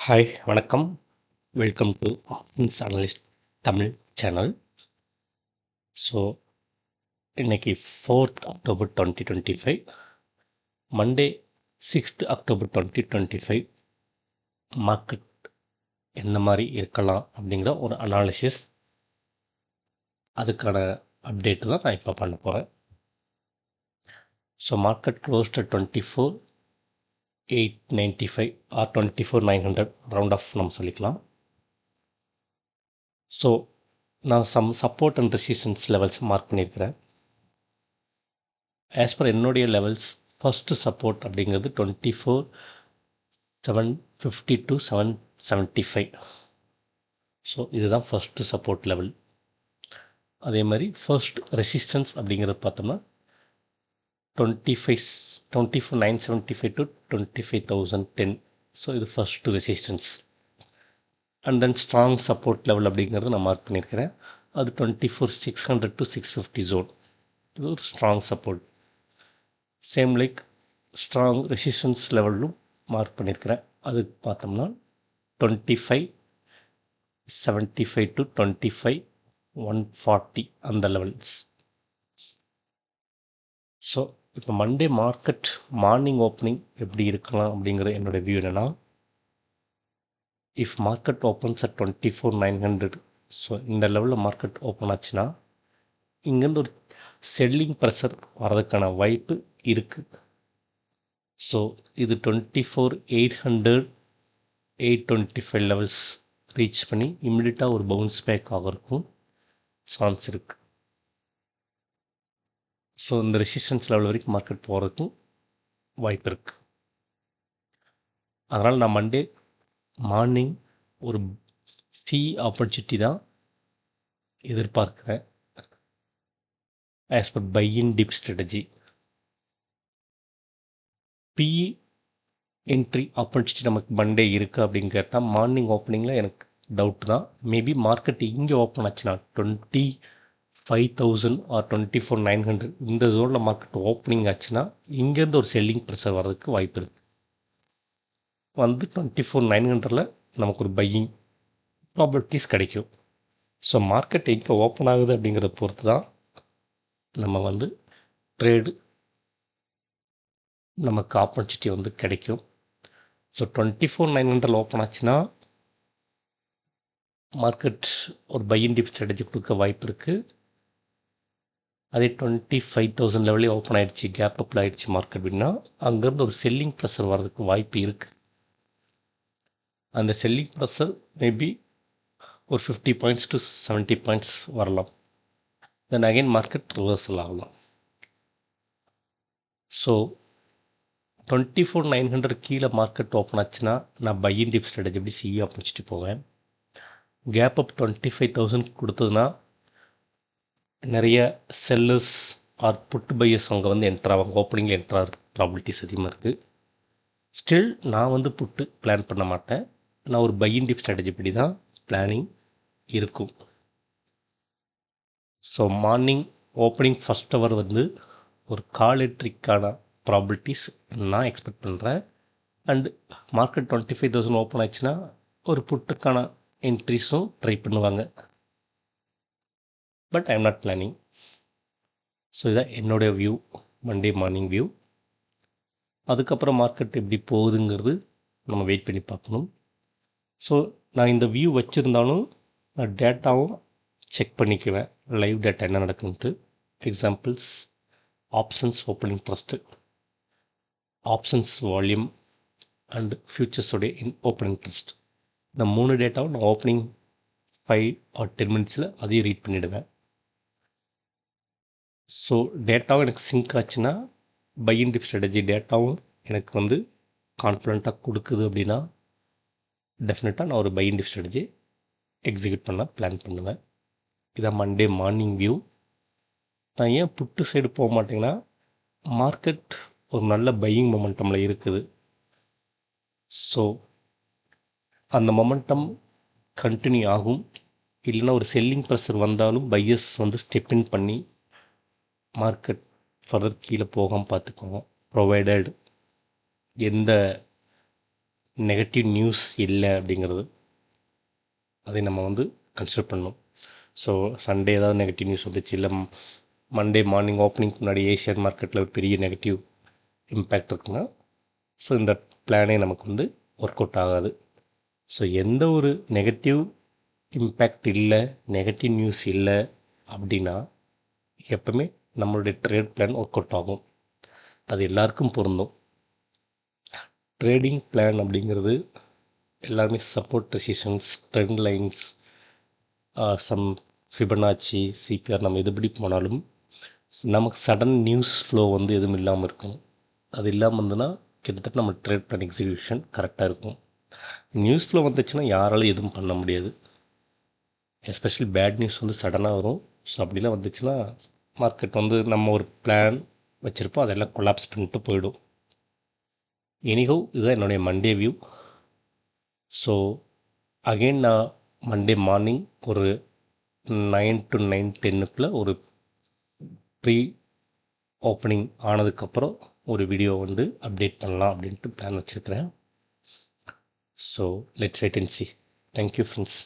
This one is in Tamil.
ஹாய் வணக்கம். Welcome to options analyst Tamil channel so இன்னைக்கு fourth October twenty twenty five Monday sixth October twenty twenty five market என்ன மாதிரி இருக்கலாம் அப்படிங்கிற ஒரு அனாலிசிஸ் அதுக்கான அப்டேட்டு தான் நான் இப்போ பண்ண போகிறேன் so market closed twenty four eight ninety five or twenty four nine hundred round off நம்ம சொல்லிக்கலாம். ஸோ நான் some support and resistance levels mark பண்ணியிருக்கிறேன். ஆஸ் பர் என்னுடைய லெவல்ஸ் ஃபஸ்ட்டு சப்போர்ட் அப்படிங்கிறது twenty four seven fifty to seven seventy five so இதுதான் ஃபஸ்ட்டு சப்போர்ட் லெவல் அதே மாதிரி ஃபர்ஸ்ட் ரெசிஸ்டன்ஸ் அப்படிங்கிறது பார்த்தோம்னா twenty five twenty four nine seventy five to twenty five thousand ten so இது first resistance and then strong support level அப்படிங்கிறது நான் மார்க் பண்ணியிருக்கிறேன். அது twenty four six hundred to six fifty zone இது ஒரு strong support same like strong resistance லெவலும் mark பண்ணியிருக்கிறேன். அது பார்த்தோம்னா twenty five seventy five to twenty five one forty அந்த லெவல்ஸ் ஸோ இப்போ மண்டே மார்க்கெட் மார்னிங் ஓப்பனிங் எப்படி இருக்கலாம் அப்படிங்கிற என்னோடய வியூ என்னென்னா if market opens at twenty four nine hundred so இந்த லெவலில் மார்க்கெட் ஓப்பன் ஆச்சுன்னா இங்கேருந்து ஒரு செல்லிங் ப்ரெஷர் வர்றதுக்கான வாய்ப்பு இருக்குது ஸோ இது twenty four eight hundred eight twenty five levels reach பண்ணி இம்மிடியட்டாக ஒரு பவுன்ஸ் பேக் ஆகிறதுக்கும் சான்ஸ் இருக்குது ஸோ இந்த ரெசிஸ்டன்ஸ் லெவல் வரைக்கும் மார்க்கெட் போகிறதுக்கும் வாய்ப்பு இருக்குது அதனால் நான் மண்டே மார்னிங் ஒரு சி ஆப்பர்ச்சுனிட்டி தான் எதிர்பார்க்குறேன். As per buy in dip strategy BE entry opportunity நமக்கு மண்டே இருக்குது அப்படின்னு கேட்டால் மார்னிங் ஓப்பனிங்கில் எனக்கு டவுட் தான். மேபி மார்க்கெட் இங்கே ஓப்பன் ஆச்சுன்னா twenty five thousand or twenty four nine hundred இந்த ஜோனில் மார்க்கெட் ஓப்பனிங் ஆச்சுன்னா இங்கேருந்து ஒரு செல்லிங் ப்ரெஷர் வர்றதுக்கு வாய்ப்பு இருக்குது வந்து டுவெண்ட்டி ஃபோர் நைன் ஹண்ட்ரடில் நமக்கு ஒரு பையிங் ப்ராபர்ட்டிஸ் கிடைக்கும். ஸோ மார்க்கெட் எங்கே ஓப்பன் ஆகுது அப்படிங்கிறத பொறுத்து தான் நம்ம வந்து ட்ரேடு நமக்கு ஆப்பர்ச்சுனிட்டி வந்து கிடைக்கும். So twenty four nine hundred open ஆச்சுன்னா மார்க்கெட் ஒரு பையன் டிப் ஸ்ட்ராட்டஜி கொடுக்க வாய்ப்பு இருக்குது அதே டுவெண்ட்டி ஃபைவ் தௌசண்ட் லெவலே ஓப்பன் ஆகிடுச்சு கேப் அப்பில் ஆகிடுச்சு மார்க்கெட் அப்படின்னா அங்கேருந்து ஒரு செல்லிங் ப்ரெஷர் வர்றதுக்கு வாய்ப்பு இருக்குது அந்த செல்லிங் ப்ரெஷர் மேபி ஒரு fifty points to seventy points வரலாம். தென் அகைன் மார்க்கெட் ரிவர்சல் ஆகலாம். So twenty four nine hundred கீழே மார்க்கெட் ஓப்பன் ஆச்சுன்னா நான் பையன் டிப் ஸ்ட்ராட்டஜி எப்படி சிஇ முடிச்சுட்டு போவேன். Gap up twenty five thousand கொடுத்ததுன்னா நிறைய செல்லர்ஸ் ஆர் புட்டு பையர்ஸ் அவங்க வந்து என்ட்ரு ஆவாங்க. ஓப்பனிங்கில் என்ட்ரு ஆகிற ப்ராபிலிட்டிஸ் அதிகமாக இருக்குது ஸ்டில் நான் வந்து புட்டு பிளான் பண்ண மாட்டேன். நான் ஒரு பையின் டிப் ஸ்ட்ராட்டஜி படி தான் பிளானிங் இருக்கும். So morning opening first hour வந்து ஒரு கால் எட்ரிக்கான ப்ராபிலிட்டிஸ் நான் எக்ஸ்பெக்ட் பண்ணுறேன் and market twenty five thousand open ஆச்சுன்னா ஒரு புட்டுக்கான என்ட்ரிஸும் ட்ரை பண்ணுவாங்க. But I am not planning so இதான் என்னுடைய வியூ மண்டே மார்னிங் வியூ அதுக்கப்புறம் மார்க்கெட் எப்படி போகுதுங்கிறது நம்ம வெயிட் பண்ணி பார்க்கணும். ஸோ நான் இந்த வியூ வச்சுருந்தாலும் நான் டேட்டாவும் செக் பண்ணிக்குவேன். லைவ் டேட்டா என்ன நடக்குன்ட்டு. Examples options opening trust options volume and ஃபியூச்சர்ஸோடைய in opening trust இந்த மூணு டேட்டாவும் நான் ஓப்பனிங் ஃபைவ் ஆர் டென் மினிட்ஸில் அதையும் ரீட் பண்ணிவிடுவேன் ஸோ டேட்டாவும் எனக்கு சிங்க் ஆச்சுன்னா பையன் டிப் ஸ்ட்ராட்டஜி டேட்டாவும் எனக்கு வந்து கான்ஃபிடண்ட்டாக கொடுக்குது அப்படின்னா டெஃபினட்டாக நான் ஒரு buy on dip strategy execute பண்ண பிளான் பண்ணுவேன். இதான் மண்டே மார்னிங் வியூ நான் ஏன் புட்டு சைடு போக மாட்டேங்கன்னா மார்க்கெட் ஒரு நல்ல பையிங் மொமெண்டமில் இருக்குது. ஸோ அந்த மொமெண்டம் கண்டினியூ ஆகும். இல்லைன்னா ஒரு செல்லிங் ப்ரெஷர் வந்தாலும் பையர்ஸ் வந்து ஸ்டெப் இன் பண்ணி மார்க்கெட் ஃபர்தர் கீழே போகாமல் பார்த்துக்கோங்க. ப்ரொவைடட் எந்த நெகட்டிவ் நியூஸ் இல்லை அப்படிங்கிறது அதை நம்ம வந்து கன்சிடர் பண்ணணும். ஸோ சண்டே ஏதாவது நெகட்டிவ் நியூஸ் வந்துச்சு இல்லை மண்டே மார்னிங் ஓப்பனிங் முன்னாடி ஏஷியன் மார்க்கெட்டில் ஒரு பெரிய நெகட்டிவ் இம்பேக்ட் இருக்குன்னா ஸோ இந்த பிளானே நமக்கு வந்து ஒர்க் அவுட் ஆகாது. ஸோ எந்த ஒரு நெகட்டிவ் இம்பேக்ட் இல்லை நெகட்டிவ் நியூஸ் இல்லை அப்படின்னா எப்பவுமே நம்மளுடைய ட்ரேட் பிளான் ஒர்க் அவுட் ஆகும். அது எல்லாருக்கும் பொருந்தும். ட்ரேடிங் பிளான் அப்படிங்கிறது எல்லாமே support decisions trend lines some Fibonacci CPR நம்ம எதுபடி போனாலும் நமக்கு சடன் நியூஸ் ஃப்ளோ வந்து எதுவும் இல்லாமல் இருக்கும். அது இல்லாமல் இருந்ததுன்னா கிட்டத்தட்ட நம்ம ட்ரேட் பிளான் எக்ஸிக்யூஷன் கரெக்டாக இருக்கும். நியூஸ் ஃப்ளோ வந்துச்சுன்னா யாராலும் எதுவும் பண்ண முடியாது. எஸ்பெஷலி பேட் நியூஸ் வந்து சடனாக வரும். ஸோ அப்படிலாம் வந்துச்சுன்னா மார்க்கெட் வந்து நம்ம ஒரு பிளான் வச்சுருப்போம் அதெல்லாம் கொலாப்ஸ் பண்ணிட்டு போயிடும். எனிஹோ இதுதான் என்னுடைய மண்டே வியூ ஸோ அகெயின் நான் மண்டே மார்னிங் ஒரு நைன் டு நைன் டென்னுக்குள்ளே ஒரு ப்ரீ ஓப்பனிங் ஆனதுக்கப்புறம் ஒரு வீடியோ வந்து அப்டேட் பண்ணலாம் அப்படின்ட்டு பிளான் வச்சுருக்கிறேன். So let's wait and see thank you friends